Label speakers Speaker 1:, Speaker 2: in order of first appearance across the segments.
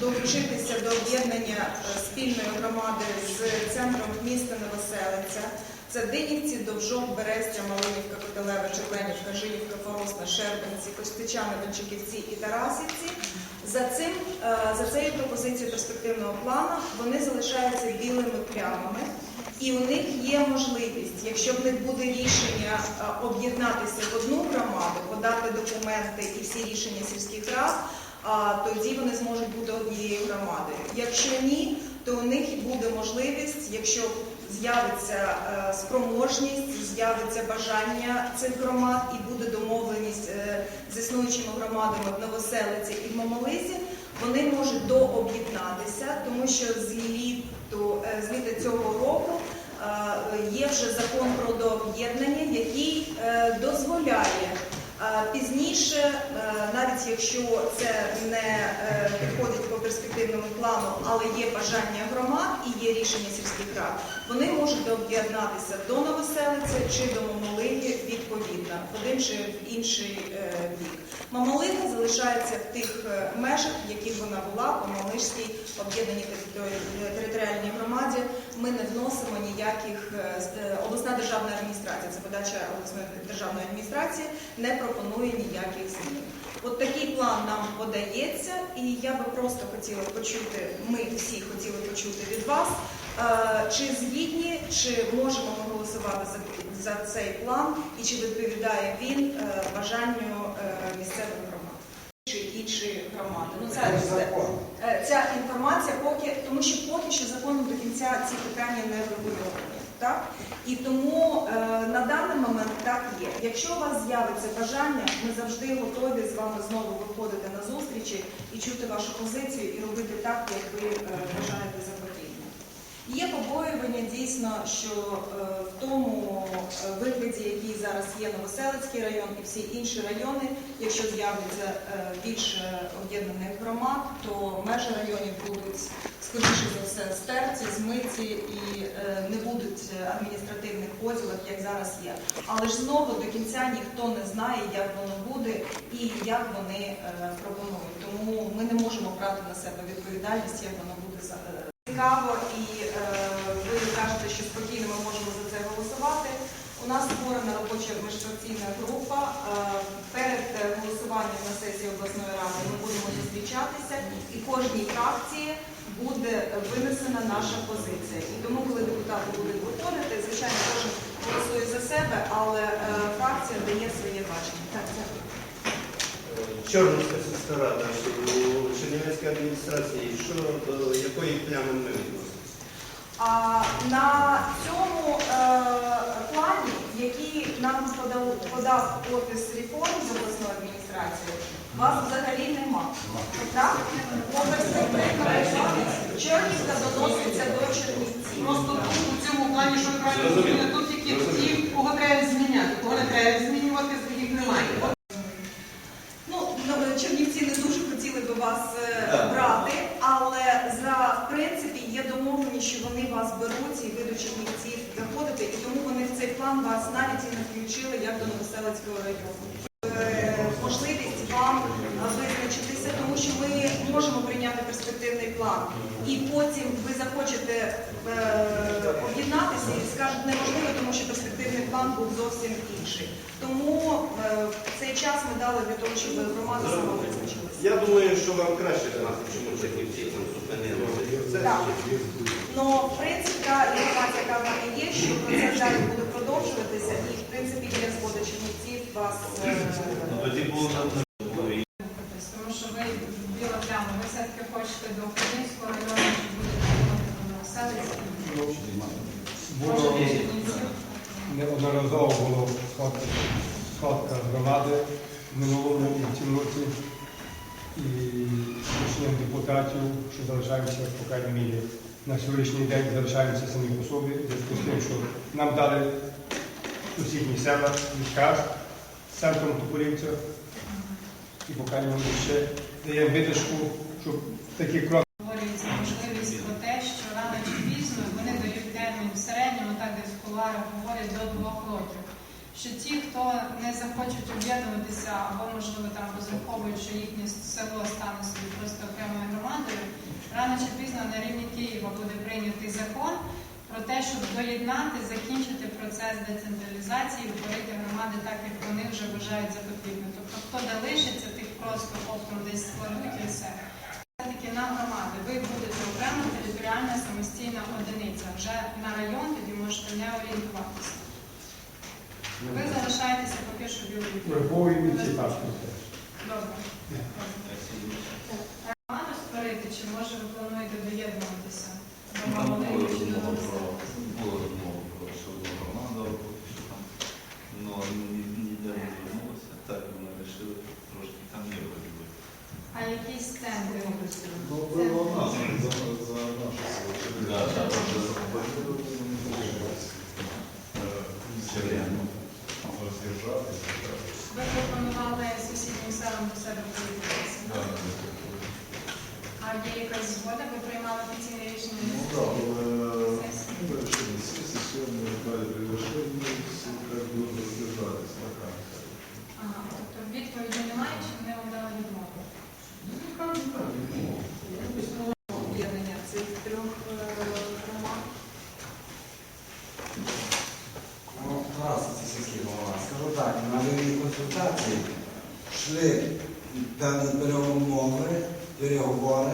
Speaker 1: долучитися до об'єднання е, спільної громади з центром міста Новоселиця. Це Динівці, Довжок, Берестя, Малинівка, Котелева, Черленівка, Жилівка, Форосна, Шербенці, Костичани, Дончиківці і Тарасівці. За цим е, за цією пропозицією перспективного плану вони залишаються білими плямами. І у них є можливість, якщо в них буде рішення е, об'єднатися в одну громаду, подати документи і всі рішення сільських рад, а тоді вони зможуть бути однією громадою. Якщо ні, то у них буде можливість, якщо з'явиться е, спроможність, з'явиться бажання цих громад і буде домовленість е, з існуючими громадами в Новоселиці і в Мамализі, вони можуть дооб'єднатися, тому що з літу, е, з літа цього року є вже закон про дооб'єднання, який дозволяє пізніше, е, навіть якщо це не е, підходить по перспективному плану, але є бажання громад і є рішення сільських рад, вони можуть об'єднатися до Новоселиці чи до Мамалиги відповідно в один чи в інший е, бік. Мамалига залишається в тих межах, в яких вона була по Малишській об'єднаній територіальній громаді. Ми не вносимо ніяких обласна державна адміністрація, це подача обласної державної адміністрації, не пропонує ніяких змін. От такий план нам подається, і я би просто хотіла почути, ми всі хотіли почути від вас, е, чи згідні, чи можемо ми голосувати за, цей план, і чи відповідає він е, бажанню е, місцевих громад чи інші громади. Ну, це, Е, ця інформація поки, тому що поки що законом до кінця ці питання не врегульовані. Так? І тому е, на даний момент так є. Якщо у вас з'явиться бажання, ми завжди готові з вами знову виходити на зустрічі і чути вашу позицію і робити так, як ви е, вважаєте за потрібне. Є побоювання дійсно, що е, в тому е, вигляді, який зараз є Новоселицький район і всі інші райони, якщо з'являться е, більше об'єднаних громад, то межі районів будуть скоріше за все стерті, змиті і не будуть адміністративних поділів, як зараз є. Але ж знову до кінця ніхто не знає, як воно буде і як вони пропонують. Тому ми не можемо брати на себе відповідальність, як воно буде Цікаво, і е, ви кажете, що спокійно ми можемо за це голосувати. У нас створена робоча адміністраційна група. Е, перед е, голосуванням на сесії обласної ради ми зустрічатися, і кожній фракції буде винесена наша позиція. І тому, коли депутати будуть виходити, звичайно, кожен голосує за себе, але е, фракція дає своє бачення. Так, дякую.
Speaker 2: Чорнівська сільська рада у Чернівецькій адміністрації, що до якої плями ми відносимо?
Speaker 1: На цьому е, плані, який нам подав, подав офіс реформ з обласної адміністрації, вас взагалі нема. Так? Чорнівка доноситься до Чернівців.
Speaker 3: Просто тут у цьому плані, що правильно зробили, тут тільки ті, кого треба зміняти, кого не треба змінювати, їх немає.
Speaker 1: Ну, ну, Чернівці не дуже хотіли би вас е, брати, але за в принципі є домовленість, що вони вас беруть і ви до Чернівців заходите, і тому вони в цей план вас навіть і не включили як до Новоселицького району. Можливість вам е, визначитися, тому що ми можемо прийняти перспективний план, і потім ви захочете е, об'єднатися і скажете неможливо, тому що перспективний план був зовсім інший. Тому е, цей час ми дали для того, щоб громада сама визначилася.
Speaker 2: Я думаю, що вам краще знати, чому Чернівці там зупинили.
Speaker 1: Так. Ну, в принципі, та інформація, яка в мене є, що процес далі буде продовжуватися, і в принципі є згода Чернівців вас. е,
Speaker 2: Тоді було
Speaker 4: Тому що ви біла пляма, ви все-таки хочете до Українського району, чи будете думати про Новоселицький? Може,
Speaker 5: Було неодноразово було сходка громади в минулому і в цьому році. І рішенням депутатів, що залишаємося, по крайній мірі, на сьогоднішній день залишаємося самі по собі, в зв'язку з тим, що нам дали сусідні села, Міськаш, з центром Тупорівця, і по крайній мірі ще даємо видишку, щоб такі кроки
Speaker 4: Говориться можливість про те, що рано чи пізно вони дають термін в середньому, так десь в кулуарах говорять до двох років. Що ті, хто не захочуть об'єднуватися або, можливо, там розраховують, що їхнє село стане собі просто окремою громадою, рано чи пізно на рівні Києва буде прийнятий закон про те, щоб доєднати, закінчити процес децентралізації, утворити громади так, як вони вже вважають за потрібне. Тобто, хто де лишиться, тих просто оптом десь створюють і все. Все-таки на громади ви будете окремо територіальна самостійна одиниця. Вже на район тоді можете не орієнтуватися. Ви залишаєтеся поки що білою.
Speaker 5: Враховуємо ці факти теж.
Speaker 4: Добре. Громаду створити, чи може ви плануєте доєднуватися? Малої
Speaker 6: було
Speaker 4: чи до
Speaker 6: розмова
Speaker 4: Новоселу?
Speaker 6: про було розмова про що громада, поки що там ну, ні- ніде не звернулося. Так вони вирішили трошки там не робити.
Speaker 4: А якісь центри?
Speaker 7: Ну, було у нас за, за наше село.
Speaker 6: Да, да, вже
Speaker 7: Роз'їжджатися.
Speaker 4: Ви пропонували сусіднім селам до себе приєднатися? А є якась згода? Ви приймали офіційне рішення?
Speaker 7: Ну так, але вирішили сісти, сьогодні далі прийшли, і всі так будуть роз'їжджатися на карті.
Speaker 4: Ага, тобто відповіді немає, чи вони вам дали відмову?
Speaker 7: Ну, кажуть, так, відмову.
Speaker 1: об'єднання цих трьох е, громад.
Speaker 8: Ну, раз, це сільський голова. Скажу так, на рівні консультації йшли певні перемови, переговори.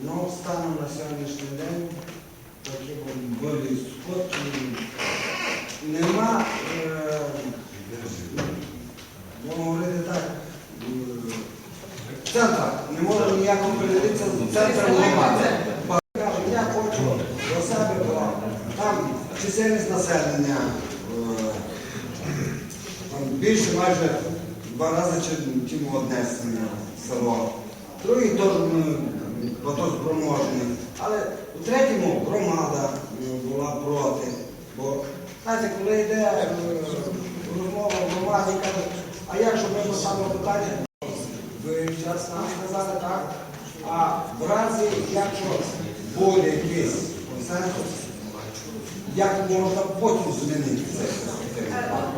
Speaker 8: Ну, станом на сьогоднішній день болі скотчі нема, е, будемо говорити так, е, центра, не може ніяко передивитися з центром громади. Я хочу до себе, бо там чисельність населення е, там більше майже два рази, чим одне село. Другі теж платоспроможні. Але у третьому громада була проти. Бо знаєте, коли йде е, розмова в громаді, кажуть, а як же ми поставимо питання? Ви зараз нам сказали так. А в разі, якщо буде якийсь консенсус, як можна потім змінити це?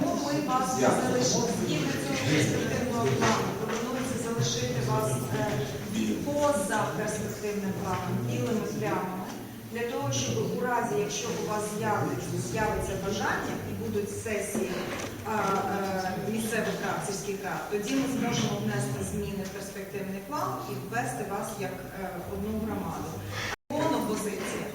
Speaker 1: Тому ми вас залишили. Пропонується залишити вас е, поза перспективним планом, білими плямами, для того, щоб у разі, якщо у вас з'явиться бажання і будуть сесії а, е, місцевих рад, сільських рад, тоді ми зможемо внести зміни в перспективний план і ввести вас як е, одну громаду. Монопозиція.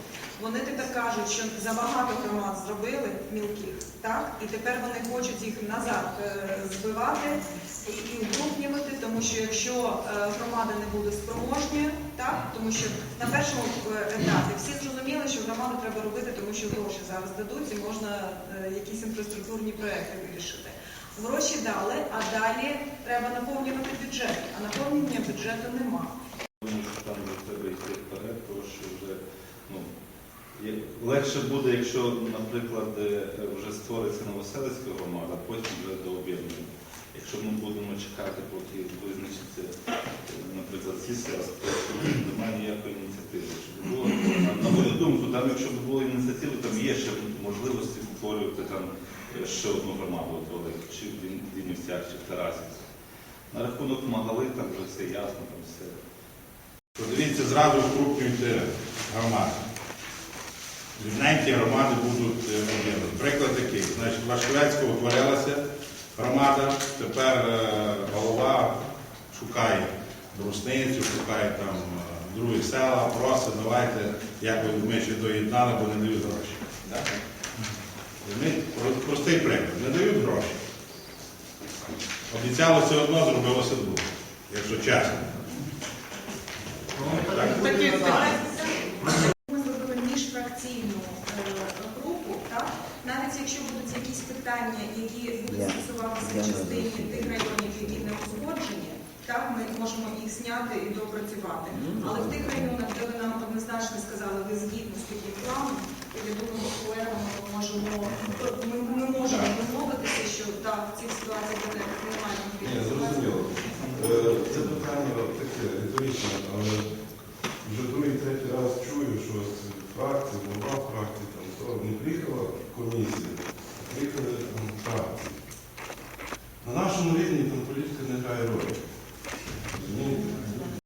Speaker 1: Вони тепер кажуть, що забагато громад зробили мілких, так? І тепер вони хочуть їх назад е, збивати і укрупнювати, тому що якщо е, громада не буде спроможньою, так? Тому що на першому е, етапі всі зрозуміли, що громаду треба робити, тому що гроші зараз дадуть і можна е, якісь інфраструктурні проекти вирішити. Гроші дали, а далі треба наповнювати бюджет, а наповнення бюджету нема.
Speaker 6: Ну, легше буде, якщо, наприклад, вже створиться новоселицька громада, потім вже до об'єднання. Якщо ми будемо чекати, поки визначиться, наприклад, села, то немає ніякої ініціативи. Було, на, мою думку, там, якщо б була ініціатива, там є ще можливості створювати там ще одну громаду, чи в Дін- Дінівцях, чи в Тарасівці. На рахунок Магали, там вже все ясно, там все.
Speaker 9: Подивіться, зразу вкрупнюйте громади. Дрібненькі громади будуть е. Приклад такий. Значить, Вашковецька утворилася громада, тепер е, голова шукає брусницю, шукає там е, другі села, просить, давайте, як ви ми ще доєднали, бо не дають гроші. Так? Про- Простий приклад. Не дають гроші. Обіцяли все одно, зробилося друге, якщо чесно. Так.
Speaker 3: Такі
Speaker 1: Ми зробили міжфракційну е, групу, так? навіть якщо будуть якісь питання, які будуть стосуватися частини тих районів, які не узгоджені, так, ми можемо їх зняти і доопрацювати. Але в тих районах, де ви нам однозначно сказали, ви згідні з таким планом, я думаю, колегами ми можемо, ми, ми можемо домовитися, що так, в цих ситуаціях немає
Speaker 7: Ні, зрозуміло. Е, Це питання таке риторичне, але вже другий, третій раз чую, що з фракції, голова фракції, там, то не приїхала комісія, а приїхали там, фракції. На нашому рівні там політика не грає ролі. Розумієте?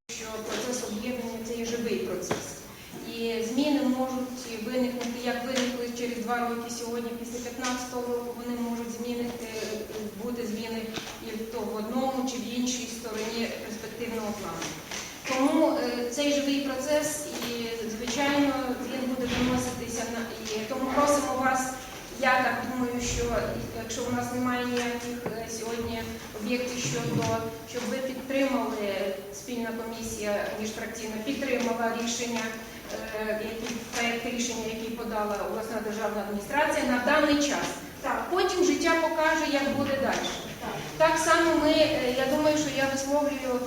Speaker 1: що процес об'єднання це є живий процес.
Speaker 10: зміни можуть виникнути, як виникли через два роки сьогодні, після 15 року вони можуть змінити, бути зміни і то в одному чи в іншій стороні перспективного плану. Тому е, цей живий процес і, звичайно, він буде виноситися на і тому просимо вас. Я так думаю, що якщо у нас немає ніяких е, сьогодні об'єктів щодо, щоб ви підтримали спільна комісія міжфракційна підтримала рішення, е, які проект рішення, який подала обласна державна адміністрація на даний час. Так, потім життя покаже, як буде далі. Так само ми, е, я думаю, що я висловлюю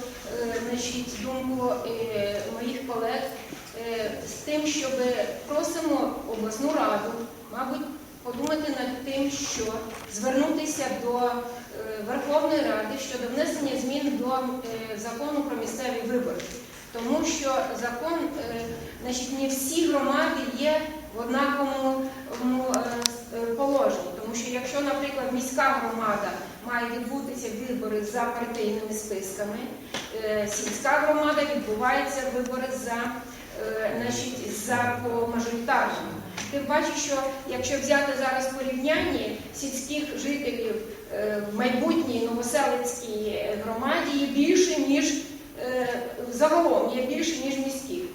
Speaker 10: е, значить, думку моїх колег з тим, щоб просимо обласну раду, мабуть, подумати над тим, що звернутися до Верховної Ради щодо внесення змін до е, закону про місцеві вибори. Тому що закон, е, значить, не всі громади є в однаковому е, положенні. Тому що якщо, наприклад, міська громада має відбутися вибори за партійними списками, сільська громада відбуваються вибори за, значить, за по мажоритарному. Ти бачиш, що якщо взяти зараз порівняння сільських жителів е, в майбутній новоселицькій е, громаді є більше, ніж е, загалом є більше, ніж міських.